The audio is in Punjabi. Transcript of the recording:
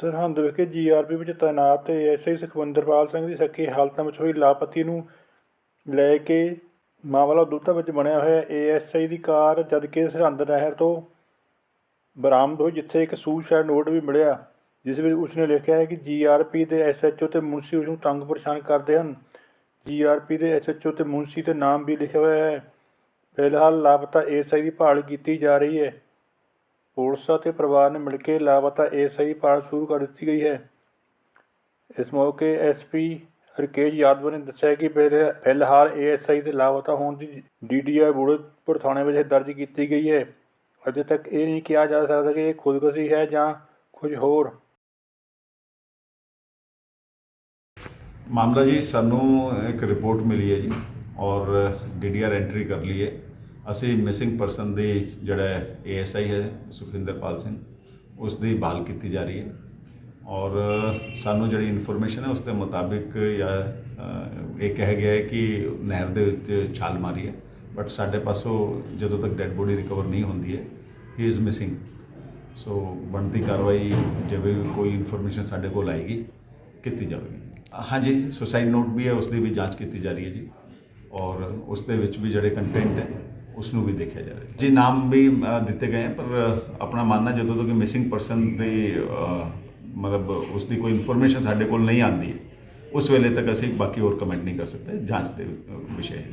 ਸਰਹੰਦ ਵਿਖੇ ਜੀਆਰਪੀ ਵਿੱਚ ਤਾਇਨਾਤ ਏਐਸਆਈ ਸੁਖਵਿੰਦਰਪਾਲ ਸਿੰਘ ਦੀ ਸੱਖੀ ਹਾਲਤਾਂ ਵਿੱਚ ਹੋਈ ਲਾਪਤੀ ਨੂੰ ਲੈ ਕੇ ਮਾਮਲਾ ਦੁੱਧਾ ਵਿੱਚ ਬਣਿਆ ਹੋਇਆ ਏਐਸਆਈ ਦੀ ਕਾਰ ਜਦਕਿ ਸਰਹੰਦ ਨਹਿਰ ਤੋਂ ਬਰਾਮਦ ਹੋਈ, ਜਿੱਥੇ ਇੱਕ ਸੂਸਾਈਡ ਨੋਟ ਵੀ ਮਿਲਿਆ, ਜਿਸ ਵਿੱਚ ਉਸਨੇ ਲਿਖਿਆ ਹੈ ਕਿ ਜੀਆਰਪੀ ਦੇ ਐਸਐਚਓ ਤੇ ਮੁਨਸੀ ਉਸ ਨੂੰ ਤੰਗ ਪਰੇਸ਼ਾਨ ਕਰਦੇ ਹਨ। ਜੀਆਰਪੀ ਦੇ ਐਸਐਚਓ ਤੇ ਮੁਨਸੀ ਤੇ ਨਾਮ ਵੀ ਲਿਖਿਆ ਹੋਇਆ ਹੈ। ਫਿਲਹਾਲ ਲਾਪਤਾ ਏਐਸਆਈ ਦੀ ਭਾਲ ਕੀਤੀ ਜਾ ਰਹੀ ਹੈ। ਪੁਲਿਸ ਅਤੇ ਪਰਿਵਾਰ ਨੇ ਮਿਲ ਕੇ ਲਾਪਤਾ ਏਐਸਆਈ ਭਾਲ ਸ਼ੁਰੂ ਕਰ ਦਿੱਤੀ ਗਈ ਹੈ। ਇਸ ਮੌਕੇ ਐਸਪੀ ਹਰਕੇਸ਼ ਯਾਦਵ ਨੇ ਦੱਸਿਆ ਕਿ ਫਿਲ- ਫਿਲਹਾਲ ਏਐਸਆਈ ਦੇ ਲਾਪਤਾ ਹੋਣ ਦੀ ਡੀਡੀਆਰ ਬੁੜਤਪੁਰ ਥਾਣੇ ਵਿੱਚ ਦਰਜ ਕੀਤੀ ਗਈ ਹੈ। ਅਜੇ ਤੱਕ ਇਹ ਨਹੀਂ ਕਿਹਾ ਜਾ ਸਕਦਾ ਕਿ ਇਹ ਖੁਦਕੁਸ਼ੀ ਹੈ ਜਾਂ ਕੁਝ ਹੋਰ। ਮਾਮਲਾ ਜੀ, ਸਾਨੂੰ ਇੱਕ ਰਿਪੋਰਟ ਮਿਲੀ ਹੈ ਜੀ ਔਰ ਡੀਡੀਆਰ ਐਂਟਰੀ ਕਰ ਲਈ ਹੈ। ਅਸੀਂ ਮਿਸਿੰਗ ਪਰਸਨ ਦੇ ਜਿਹੜਾ ਏਐਸਆਈ ਹੈ ਸੁਖਿੰਦਰਪਾਲ ਸਿੰਘ ਉਸ ਦੀ ਬਹਾਲ ਕੀਤੀ ਜਾ ਰਹੀ ਹੈ ਔਰ ਸਾਨੂੰ ਜਿਹੜੀ ਇਨਫੋਰਮੇਸ਼ਨ ਹੈ ਉਸ ਦੇ ਮੁਤਾਬਿਕ ਜਾਂ ਇਹ ਕਿਹਾ ਗਿਆ ਹੈ ਕਿ ਨਹਿਰ ਦੇ ਵਿੱਚ ਛਾਲ ਮਾਰੀ ਹੈ ਬਟ ਸਾਡੇ ਪਾਸੋਂ ਜਦੋਂ ਤੱਕ ਡੈੱਡ ਬੋਡੀ ਰਿਕਵਰ ਨਹੀਂ ਹੁੰਦੀ ਹੈ ਹੀ ਇਜ਼ ਮਿਸਿੰਗ ਸੋ ਬਣਦੀ ਕਾਰਵਾਈ ਜਿਵੇਂ ਵੀ ਕੋਈ ਇਨਫੋਰਮੇਸ਼ਨ ਸਾਡੇ ਕੋਲ ਆਏਗੀ ਕੀਤੀ ਜਾਵੇਗੀ। ਹਾਂਜੀ। ਸੁਸਾਈਡ ਨੋਟ ਵੀ ਹੈ ਉਸ ਦੀ ਵੀ ਜਾਂਚ ਕੀਤੀ ਜਾ ਰਹੀ ਹੈ ਜੀ ਔਰ ਉਸ ਦੇ ਵਿੱਚ ਵੀ ਜਿਹੜੇ ਕੰਟੈਂਟ ਹੈ ਉਸ ਨੂੰ ਵੀ ਦੇਖਿਆ ਜਾ ਰਿਹਾ ਜੀ ਨਾਮ ਵੀ ਦਿੱਤੇ ਗਏ ਪਰ ਆਪਣਾ ਮੰਨਣਾ ਜਦੋਂ ਤੱਕ ਮਿਸਿੰਗ ਪਰਸਨ ਦੀ ਮਤਲਬ ਉਸ ਦੀ ਕੋਈ ਇਨਫੋਰਮੇਸ਼ਨ ਸਾਡੇ ਕੋਲ ਨਹੀਂ ਆਉਂਦੀ, ਉਸ ਵੇਲੇ ਤੱਕ ਅਸੀਂ ਬਾਕੀ ਹੋਰ ਕਮੈਂਟ ਨਹੀਂ ਕਰ ਸਕਦੇ, ਜਾਂਚ ਦੇ ਵਿਸ਼ੇ ਹੈ।